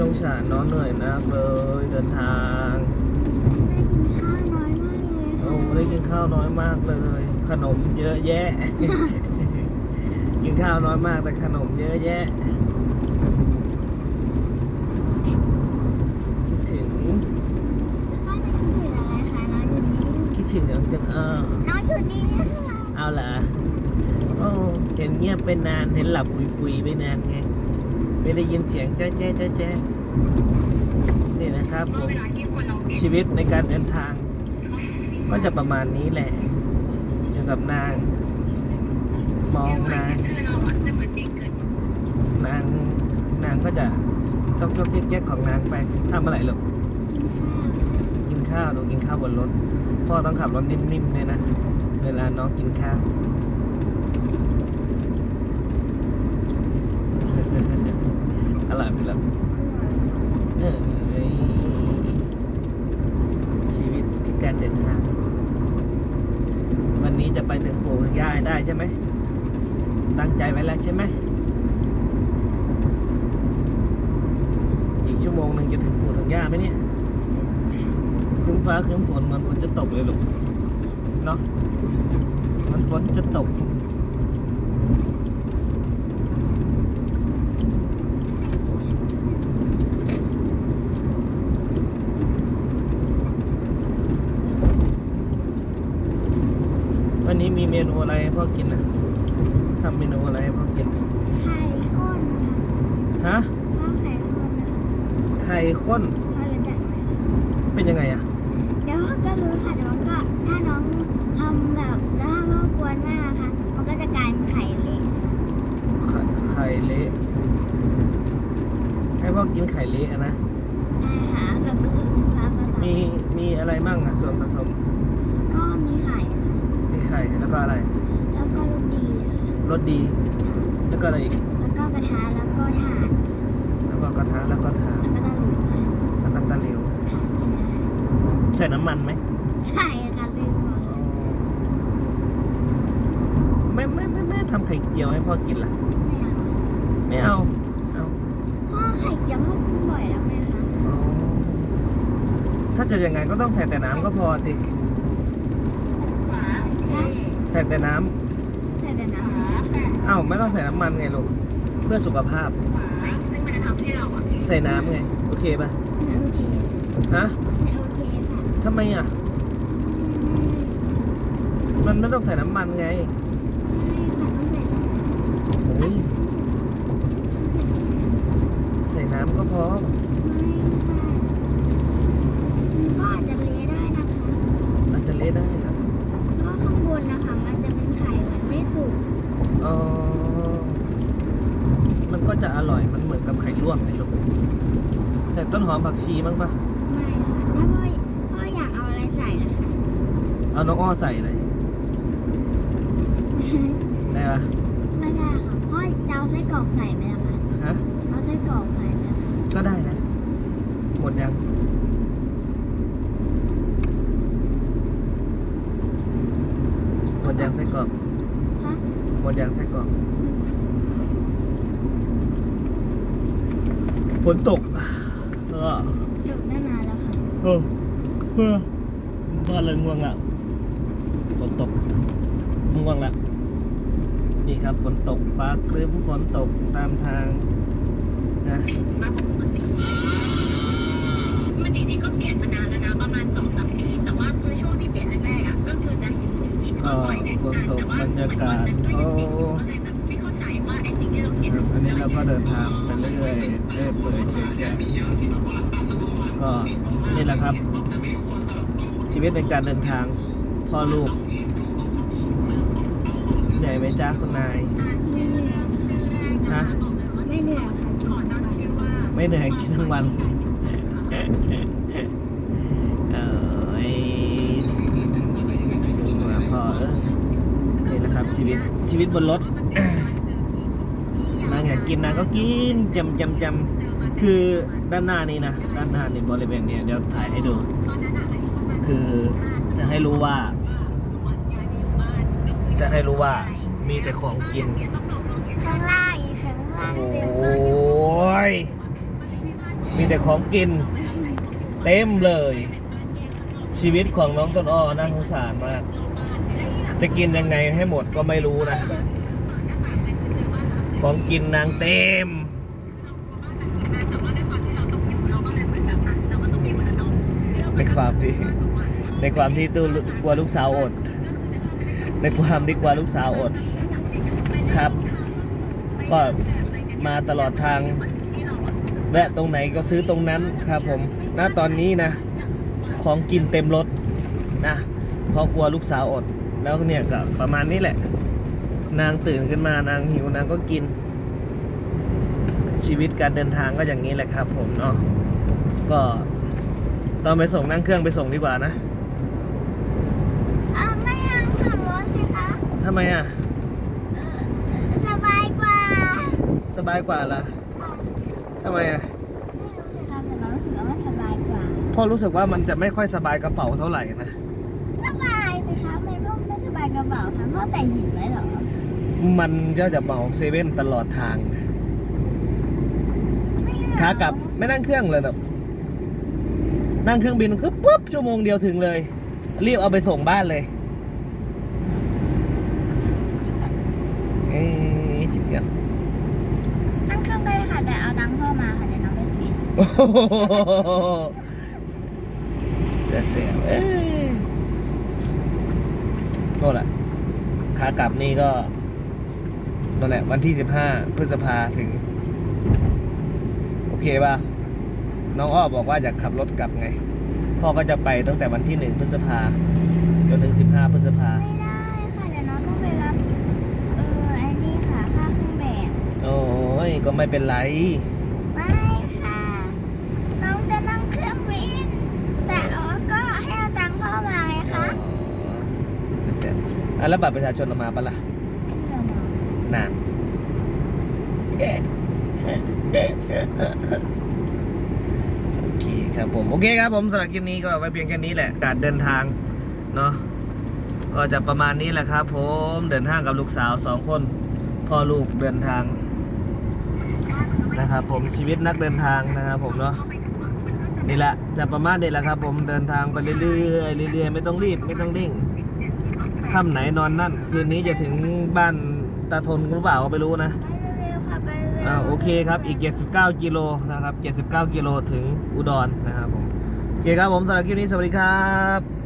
สงสารเนาะเหนื่อยนะเลยเดินทางได้กินข้าวน้อยมากเลยค่ะโอ้ได้กินข้าวน้อยมากเลย ขนมเยอะแยะ กินข้าวน้อยมากแต่ขนมเยอะแยะคิดถึงพ่อจะคิดถึงอะไรคะน้องอยู่นี่คิดถึงอย่างจังเออน้องอยู่นี่ค่ะเอาล่ะโอ้เห็นเงียบไปนานเห็นหลับปุยปุยๆไปนานไง ไม่ได้ยินเสียงแจ๊ะแจ๊ะแจ๊ะแจ๊ะนี่นะครับผมชีวิตในการเดินทาง ก็จะประมาณนี้แหละอยู่กับนาง มองนางนางนางก็จะจอกจอกแจ๊กๆของนางไปทำอะไรหรอกกินข้าวกินข้าวหนูกินข้าวบนรถพ่อต้องขับรถนิ่มๆเลยนะ เวลาน้องกินข้าว อร่อยไหมล่ะเออชีวิตคือการเดินทาง วันนี้จะไปถึงปู่ถึงย่าได้ใช่ไหม ตั้งใจไว้แล้วใช่ไหม อีกชั่วโมงหนึ่งจะถึงปู่ถึงย่าไหมเนี่ยครึ้มฟ้าครึ้มฝนเหมือนฝนจะตกเลยลูก เนาะมันฝนจะตก วันนี้มีเมนู อะไรให้พ่อกินนะทำเมนูอะไรให้พ่อกิน ไข่ข้นค่ะฮะพ่อไข่ข้นนะคะไข่ข้น พ่อรู้จักไหมเป็นยังไงอะเดี๋ยวก็รู้ค่ะเดี๋ยวมันก็ถ้าน้องทำแบบแล้วถ้าพ่อกวนมากค่ะมันก็จะกลายเป็นไข่เละค่ะไข่ไข่เละ ให้พ่อกินไข่เละอะนะ ได้ค่ะสับสับสับสับมี มีอะไรมั่งอะส่วนผสมก็มีไข่ค่ะมี ไข่แล้วก็อะไรแล้วก็ลูกดีค่ะรสดี แล้วก็อะไรอีกแล้วก็กระทะแล้วก็ถ่านแล้วก็กระทะแล้วก็ถาดแล้วก็ตะหลิวค่ะแล้วก็ตะหลิวค่ะใช่ไหมคะใส่น้ำมันไหมใช่ค่ะลืมบอกอ๋อไม่ไม่ไม่ไม่ทำไข่เจียวให้พ่อกินล่ะไม่เอาไม่เอาเอาพ่อไข่จะไม่กินบ่อยแล้วไหมคะอ๋อถ้าจะยังไงก็ต้องใส่แต่น้ำก็พอสิคะ ใส่แต่น้ำใส่แต่น้ำเอ้าไม่ต้องใส่น้ำมันไงลูกเพื่อสุขภาพใส่น้ำไง โอเคป่ะโอเคฮะโอเคค่ะทำไมอะ มันไม่ต้องใส่น้ำมันไงโอ้ยใส่น้ำก็พอก็อาจจะเละได้นะคะอาจจะเละได้นะเพราะ ข้างบนนะคะ มันจะเป็นไข่เหมือนไม่สุกอ๋อมันก็จะอร่อย มันเหมือนกับไข่ลวกไงลูกใส่ต้นหอมผักชีมั้งปะไม่ค่ะถ้าพ่อพ่ออยากเอาอะไรใส่นะคะเอาน้องอ้อใส่เลยได้ปะไม่ได้ค่ะพ่อจะเอาไส้กรอกใส่ไหมล่ะคะฮะเอาไส้กรอกใส่ไหมคะก็ได้นะ หมดยัง หมดยังไส้ กรอกคะหมดยังไส้กรอกฝนตกเออจบได้นานแล้วค่ะเออเออบ้านเลยง่วงละฝนตกง่วงละนี่ครับฝนตกฟ้าครึ้มฝนตกตามทางนะมันจริงๆก็เปลี่ยนมานานแล้วนะประมาณสองสามปีแต่ว่าคือช่วงที่เปลี่ยนแรกๆอะ ก็บ่อยๆในฝนตกแต่ว่าบรรยากาศมันก็โอ้ยังเป็นอยู่ก็เลยแบบไม่เข้าใจว่าไอ้สิ่งที่เราเห็นอันนี้เราก็เดินทางไปเรื่อยๆเรื่อยเปื่อยเฉยๆก็นี่แหละครับ ชีวิตในการเดินทางพ่อลูกเหนื่อยไหมจ้าคุณนายไม่เหนื่อยฮะไม่เหนื่อยค่ะกินทั้งวันไม่เหนื่อยกินทั้งวัน เอ้ยดูมาพ่อเออนี่แหละครับ ชีวิตชีวิตบนรถนางอยากกินนางก็กินจำจำจำคือด้านหน้านี้นะด้านหน้านี่บริเวณเนี้ยเดี๋ยวถ่ายให้ดู คือจะให้รู้ว่า จะให้รู้ว่ามีแต่ของกินข้างล่างข้างบ้านโอ้ยมีแต่ของกิน เต็มเลย ชีวิตของน้องต้นอ้อน่าสงสารมาก จะกินยังไงให้หมดก็ไม่รู้นะ ของกินนางเต็ม ในความที่ ในความที่ตู้กลัวลูกสาวอด ในความที่กลัวลูกสาวอด ครับ ก็มาตลอดทางแวะตรงไหนก็ซื้อตรงนั้นครับผม ณ ตอนนี้นะ ของกินเต็มรถนะ เพราะกลัวลูกสาวอด แล้วเนี่ยก็ประมาณนี้แหละ นางตื่นขึ้นมานางหิวนางก็กิน ชีวิตการเดินทางก็อย่างนี้แหละครับผมเนาะก็ตอนไปส่งนั่งเครื่องไปส่งดีกว่านะอะไม่ยังขับรถสิคะทำไมอะ สบายกว่าสบายกว่าล่ะทำไมอะ ไม่รู้สิคะแต่น้องรู้สึกว่ามันสบายกว่า พ่อรู้สึกว่ามันจะไม่ค่อยสบายกระเป๋าเท่าไหร่นะ สบายสิคะไม่ก็ไม่สบาย กระเป๋าค่ะพ่อใส่หินไว้เหรอมันก็จะเหมาเซเว่นตลอดทางไม่เหรอขากลับไม่นั่งเครื่องเลยแบบนั่งเครื่องบินคือปุ๊บชั่วโมงเดียวถึงเลย รีบเอาไปส่งบ้านเลยเอ้ยจิตกันนั่งเครื่องไปเลยค่ะ แต่เอาตังค์พ่อมาค่ะเดี๋ยวน้องไปฟรีโอ้โหจะเสียเอ้ย โน่นแหละขากลับนี่ก็นั่นแหละวันที่สิบห้าพฤษภาถึง โอเคป่ะน้องอ้อบอกว่าอยากขับรถกลับไง พ่อก็จะไปตั้งแต่วันที่หนึ่งพฤษภาจนถึงสิบห้าพฤษภาไม่ได้ค่ะเดี๋ยวน้องต้องไปรับเออไอ้นี่ค่ะค่าเครื่องแบบโอ้ยก็ไม่เป็นไร ไม่ค่ะ น้องจะนั่งเครื่องบิน แต่อ๋อก็ให้เอาตังค์พ่อมาไง อ๋อ คะ เสร็จ อะแล้วบัตรประชาชนเอามาปะล่ะเดี๋ยวน้องนานเอ๊ะโอเคครับผม โอเคครับผมสำหรับคลิปนี้ก็ไว้เพียงแค่นี้แหละ การเดินทางเนาะก็จะประมาณนี้แหละครับผมเดินทางกับลูกสาวสองคนพ่อลูกเดินทางนะครับผมชีวิตนักเดินทางนะครับผมเนาะนี่แหละจะประมาณนี้แหละครับ ผมเดินทางไปเรื่อยๆเรื่อยๆไม่ต้องรีบไม่ต้องเร่ง ค่ำไหนนอนนั่น คืนนี้จะถึงบ้านตาทนหรือเปล่าก็ไม่รู้นะไปเร็วๆค่ะไปเร็วอ่าโอเคครับอีก 79กิโลนะครับ79กิโลถึงอุดรนะครับผมโอเคครับผมสำหรับคลิปนี้สวัสดีครับ